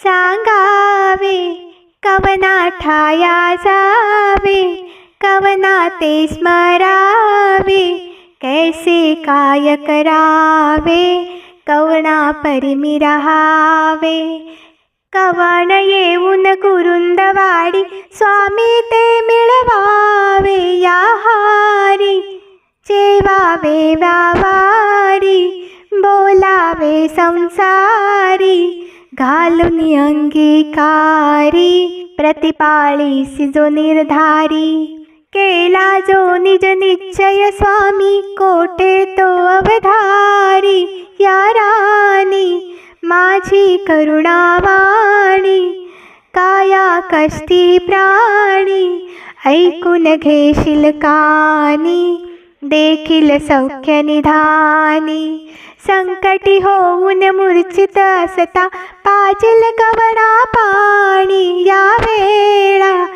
सांगावे कवना ठाया जावे कवना ते स्मरावे कैसे काय करावे कवना परिमी रहावे। कवण येऊन कुरुंदवाडी स्वामी ते मिळवावे या हारी। जेवावे व्यावारी बोलावे संसारी। घालून अंगीकारी प्रतिपाळी जो निर्धारी. केला जो निज निश्चय स्वामी कोटे तो अवधारी. या राणी माझी करुणावाणी. काया कष्टी प्राणी ऐकून घेशील कानी देखील सौख्य निधानी. संकटी होऊन मूर्छित असता पाजिल कवना पाणी. या वेळा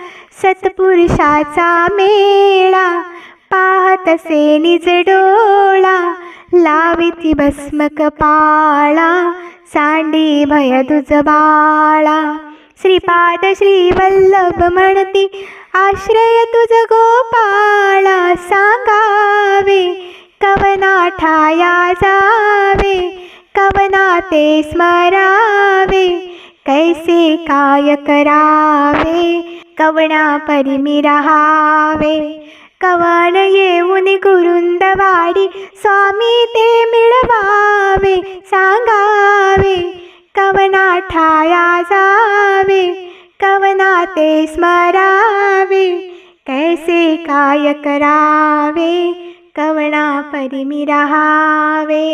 सत्पुरुषाचा मेळा. पाहतसे निज डोळा. लाविती भस्मक पाळा. सांडी भय तुझ बाळा श्रीपाद श्रीवल्लभ म्हणती आश्रय तुझ गोपाळा सांगावे कवना ठाया जावे कवना ते स्मरावे कैसे काय करावे कवना परिमी रहावे. कवन येऊन गुरुंदवाडी स्वामी ते मिळवावे सांगावे कवना ठाया जावे कवना ते स्मरावे कैसे काय करावे कवना परिमी रहावे